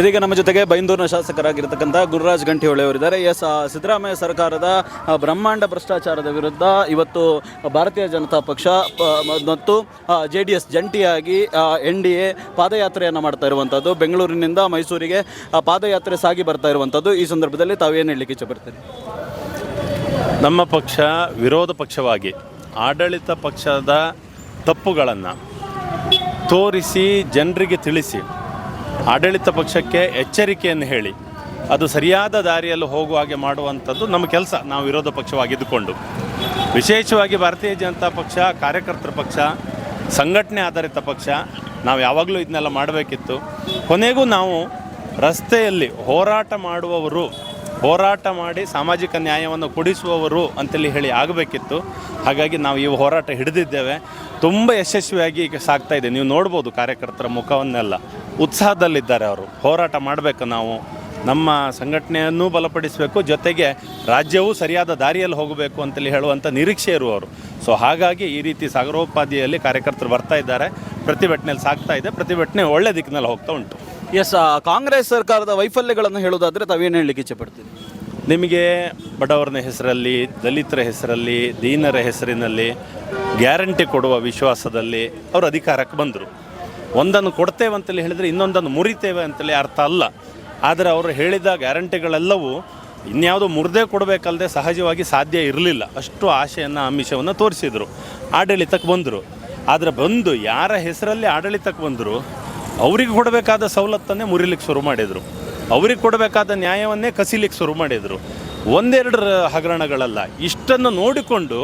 ಇದೀಗ ನಮ್ಮ ಜೊತೆಗೆ ಬೈಂದೂರಿನ ಶಾಸಕರಾಗಿರ್ತಕ್ಕಂಥ ಗುರುರಾಜ್ ಗಂಟಿಹೊಳೆ ಅವರಿದ್ದಾರೆ. ಎಸ್ ಸಿದ್ದರಾಮಯ್ಯ ಸರ್ಕಾರದ ಬ್ರಹ್ಮಾಂಡ ಭ್ರಷ್ಟಾಚಾರದ ವಿರುದ್ಧ ಇವತ್ತು ಭಾರತೀಯ ಜನತಾ ಪಕ್ಷ ಮತ್ತು ಜೆ ಡಿ ಎಸ್ ಜಂಟಿಯಾಗಿ ಎನ್ ಡಿ ಎ ಪಾದಯಾತ್ರೆಯನ್ನು ಮಾಡ್ತಾ ಇರುವಂಥದ್ದು ಬೆಂಗಳೂರಿನಿಂದ ಮೈಸೂರಿಗೆ ಪಾದಯಾತ್ರೆ ಸಾಗಿ ಬರ್ತಾ ಇರುವಂಥದ್ದು ಈ ಸಂದರ್ಭದಲ್ಲಿ ತಾವೇನು ಹೇಳಲಿಕ್ಕೆ ಇಚ್ಛಪಡ್ತೀರಿ ನಮ್ಮ ಪಕ್ಷ ವಿರೋಧ ಪಕ್ಷವಾಗಿ, ಆಡಳಿತ ಪಕ್ಷದ ತಪ್ಪುಗಳನ್ನು ತೋರಿಸಿ, ಜನರಿಗೆ ತಿಳಿಸಿ ಆಡಳಿತ ಪಕ್ಷಕ್ಕೆ ಎಚ್ಚರಿಕೆಯನ್ನು ಹೇಳಿ, ಅದು ಸರಿಯಾದ ದಾರಿಯಲ್ಲಿ ಹೋಗುವ ಹಾಗೆ ಮಾಡುವಂಥದ್ದು ನಮ್ಮ ಕೆಲಸ, ನಾವು ವಿರೋಧ ಪಕ್ಷವಾಗಿದ್ದುಕೊಂಡು. ವಿಶೇಷವಾಗಿ ಭಾರತೀಯ ಜನತಾ ಪಕ್ಷ, ಕಾರ್ಯಕರ್ತರ ಪಕ್ಷ, ಸಂಘಟನೆ ಆಧಾರಿತ ಪಕ್ಷ, ನಾವು ಯಾವಾಗಲೂ ಇದನ್ನೆಲ್ಲ ಮಾಡಬೇಕಿತ್ತು. ಕೊನೆಗೂ ನಾವು ರಸ್ತೆಯಲ್ಲಿ ಹೋರಾಟ ಮಾಡುವವರು ಹೋರಾಟ ಮಾಡಿ ಸಾಮಾಜಿಕ ನ್ಯಾಯವನ್ನು ಕೊಡಿಸುವವರು ಅಂತೇಳಿ ಹೇಳಿ ಆಗಬೇಕಿತ್ತು. ಹಾಗಾಗಿ ನಾವು ಈ ಹೋರಾಟ ಹಿಡಿದಿದ್ದೇವೆ. ತುಂಬ ಯಶಸ್ವಿಯಾಗಿ ಈಗ ಸಾಗ್ತಾ ಇದೆ. ನೀವು ನೋಡ್ಬೋದು ಕಾರ್ಯಕರ್ತರ ಮುಖವನ್ನೆಲ್ಲ. ಉತ್ಸಾಹದಲ್ಲಿದ್ದಾರೆ ಅವರು. ಹೋರಾಟ ಮಾಡಬೇಕು ನಾವು. ನಮ್ಮ ಸಂಘಟನೆಯನ್ನು ಬಲಪಡಿಸಬೇಕು. ಜೊತೆಗೆ ರಾಜ್ಯವೂ ಸರಿಯಾದ ದಾರಿಯಲ್ಲಿ ಹೋಗಬೇಕು ಅಂತೇಳಿ ಹೇಳುವಂಥ ನಿರೀಕ್ಷೆ ಇರುವವರು ಸೊ ಹಾಗಾಗಿ ಈ ರೀತಿ ಸಾಗರೋಪಾದಿಯಲ್ಲಿ ಕಾರ್ಯಕರ್ತರು ಬರ್ತಾ ಇದ್ದಾರೆ. ಪ್ರತಿಭಟನೆಯಲ್ಲಿ ಸಾಗ್ತಾ ಇದೆ. ಪ್ರತಿಭಟನೆ ಒಳ್ಳೆ ದಿಕ್ಕಿನಲ್ಲಿ ಹೋಗ್ತಾ ಉಂಟು. ಎಸ್ ಕಾಂಗ್ರೆಸ್ ಸರ್ಕಾರದ ವೈಫಲ್ಯಗಳನ್ನು ಹೇಳೋದಾದರೆ ತಾವೇನು ಹೇಳಲಿಕ್ಕೆ ಇಚ್ಛಪಡ್ತೀರಿ? ನಿಮಗೆ ಬಡವರನ ಹೆಸರಲ್ಲಿ, ದಲಿತರ ಹೆಸರಲ್ಲಿ, ದೀನರ ಹೆಸರಿನಲ್ಲಿ ಗ್ಯಾರಂಟಿ ಕೊಡುವ ವಿಶ್ವಾಸದಲ್ಲಿ ಅವರು ಅಧಿಕಾರಕ್ಕೆ ಬಂದರು. ಒಂದನ್ನು ಕೊಡ್ತೇವೆ ಅಂತೇಳಿ ಹೇಳಿದರೆ ಇನ್ನೊಂದನ್ನು ಮುರಿತೇವೆ ಅಂತೇಳಿ ಅರ್ಥ ಅಲ್ಲ. ಆದರೆ ಅವರು ಹೇಳಿದ ಗ್ಯಾರಂಟಿಗಳೆಲ್ಲವೂ ಇನ್ಯಾವುದೋ ಮುರಿದೇ ಕೊಡಬೇಕಲ್ಲದೆ ಸಹಜವಾಗಿ ಸಾಧ್ಯ ಇರಲಿಲ್ಲ. ಅಷ್ಟು ಆಶೆಯನ್ನು, ಆಮಿಷವನ್ನು ತೋರಿಸಿದರು. ಆಡಳಿತಕ್ಕೆ ಬಂದರು. ಆದರೆ ಬಂದು ಯಾರ ಹೆಸರಲ್ಲಿ ಆಡಳಿತಕ್ಕೆ ಬಂದರು ಅವ್ರಿಗೆ ಕೊಡಬೇಕಾದ ಸವಲತ್ತನ್ನೇ ಮುರಿಲಿಕ್ಕೆ ಶುರು ಮಾಡಿದರು. ಅವ್ರಿಗೆ ಕೊಡಬೇಕಾದ ನ್ಯಾಯವನ್ನೇ ಕಸಿಲಿಕ್ಕೆ ಶುರು ಮಾಡಿದರು. ಒಂದೆರಡು ಹಗರಣಗಳಲ್ಲ, ಇಷ್ಟನ್ನು ನೋಡಿಕೊಂಡು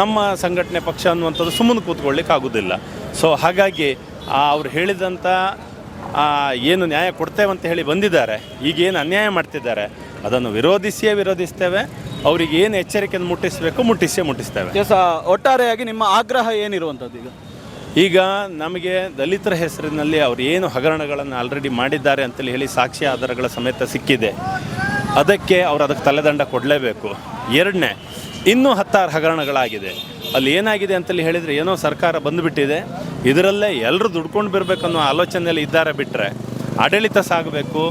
ನಮ್ಮ ಸಂಘಟನೆ ಪಕ್ಷ ಅನ್ನುವಂಥದ್ದು ಸುಮ್ಮನೆ ಕೂತ್ಕೊಳ್ಳಿಕ್ಕೆ ಆಗೋದಿಲ್ಲ. ಸೊ ಹಾಗಾಗಿ ಅವ್ರು ಹೇಳಿದಂಥ ಏನು ನ್ಯಾಯ ಕೊಡ್ತೇವೆ ಅಂತ ಹೇಳಿ ಬಂದಿದ್ದಾರೆ, ಈಗೇನು ಅನ್ಯಾಯ ಮಾಡ್ತಿದ್ದಾರೆ, ಅದನ್ನು ವಿರೋಧಿಸಿಯೇ ವಿರೋಧಿಸ್ತೇವೆ, ಅವರಿಗೆ ಏನು ಎಚ್ಚರಿಕೆಯನ್ನು ಮುಟ್ಟಿಸಬೇಕು, ಮುಟ್ಟಿಸಿಯೇ ಮುಟ್ಟಿಸ್ತೇವೆ. ಒಟ್ಟಾರೆಯಾಗಿ ನಿಮ್ಮ ಆಗ್ರಹ ಏನಿರುವಂಥದ್ದು ಈಗ? ಈಗ ನಮಗೆ ದಲಿತರ ಹೆಸರಿನಲ್ಲಿ ಅವರು ಏನು ಹಗರಣಗಳನ್ನು ಆಲ್ರೆಡಿ ಮಾಡಿದ್ದಾರೆ ಅಂತೇಳಿ ಹೇಳಿ ಸಾಕ್ಷಿ ಆಧಾರಗಳ ಸಮೇತ ಸಿಕ್ಕಿದೆ. ಅದಕ್ಕೆ ಅವರು ಅದಕ್ಕೆ ತಲೆದಂಡ ಕೊಡಲೇಬೇಕು. ಎರಡನೇ, ಇನ್ನೂ ಹತ್ತಾರು ಹಗರಣಗಳಾಗಿದೆ. ಅಲ್ಲಿ ಏನಾಗಿದೆ ಅಂತೇಳಿ ಹೇಳಿದರೆ ಏನೋ ಸರ್ಕಾರ ಬಂದುಬಿಟ್ಟಿದೆ. ಇದರಲ್ಲೇ ಎಲ್ಲರೂ ದುಡ್ಕೊಂಡು ಬರಬೇಕನ್ನೋ ಆಲೋಚನೆಯಲ್ಲಿ ಇದ್ದಾರೆ ಬಿಟ್ಟರೆ ಆಡಳಿತ ಸಾಗಬೇಕು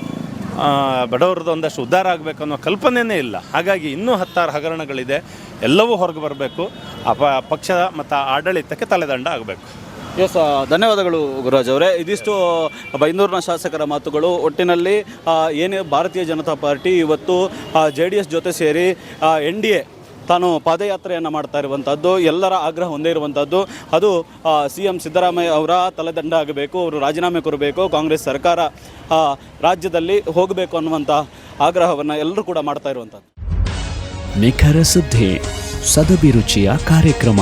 ಬಡವ್ರದ್ದು ಒಂದಷ್ಟು ಉದ್ಧಾರ ಆಗಬೇಕು ಅನ್ನೋ ಕಲ್ಪನೆಯೇ ಇಲ್ಲ. ಹಾಗಾಗಿ ಇನ್ನೂ ಹತ್ತಾರು ಹಗರಣಗಳಿದೆ. ಎಲ್ಲವೂ ಹೊರಗೆ ಬರಬೇಕು. ಆ ಪಕ್ಷ ಮತ್ತು ಆಡಳಿತಕ್ಕೆ ತಲೆದಂಡ ಆಗಬೇಕು. ಎಸ್ ಧನ್ಯವಾದಗಳು ಗುರುರಾಜ್ ಅವರೇ. ಇದಿಷ್ಟು ಬೈಂದೂರಿನ ಶಾಸಕರ ಮಾತುಗಳು. ಒಟ್ಟಿನಲ್ಲಿ ಏನೇ ಭಾರತೀಯ ಜನತಾ ಪಾರ್ಟಿ ಇವತ್ತು ಜೆ ಡಿ ಎಸ್ ಜೊತೆ ಸೇರಿ ಎನ್ ಡಿ ಎ ತಾನು ಪಾದಯಾತ್ರೆಯನ್ನು ಮಾಡ್ತಾ ಇರುವಂಥದ್ದು ಎಲ್ಲರ ಆಗ್ರಹ ಒಂದೇ ಇರುವಂಥದ್ದು ಅದು ಸಿ ಎಂ ಸಿದ್ದರಾಮಯ್ಯ ಅವರ ತಲೆದಂಡ ಆಗಬೇಕು, ಅವರು ರಾಜೀನಾಮೆ ಕೊಡಬೇಕು, ಕಾಂಗ್ರೆಸ್ ಸರ್ಕಾರ ರಾಜ್ಯದಲ್ಲಿ ಹೋಗಬೇಕು ಅನ್ನುವಂಥ ಆಗ್ರಹವನ್ನು ಎಲ್ಲರೂ ಕೂಡ ಮಾಡ್ತಾ ಇರುವಂಥದ್ದು ನಿಖರ ಸುದ್ದಿ, ಸದಭಿರುಚಿಯ ಕಾರ್ಯಕ್ರಮ.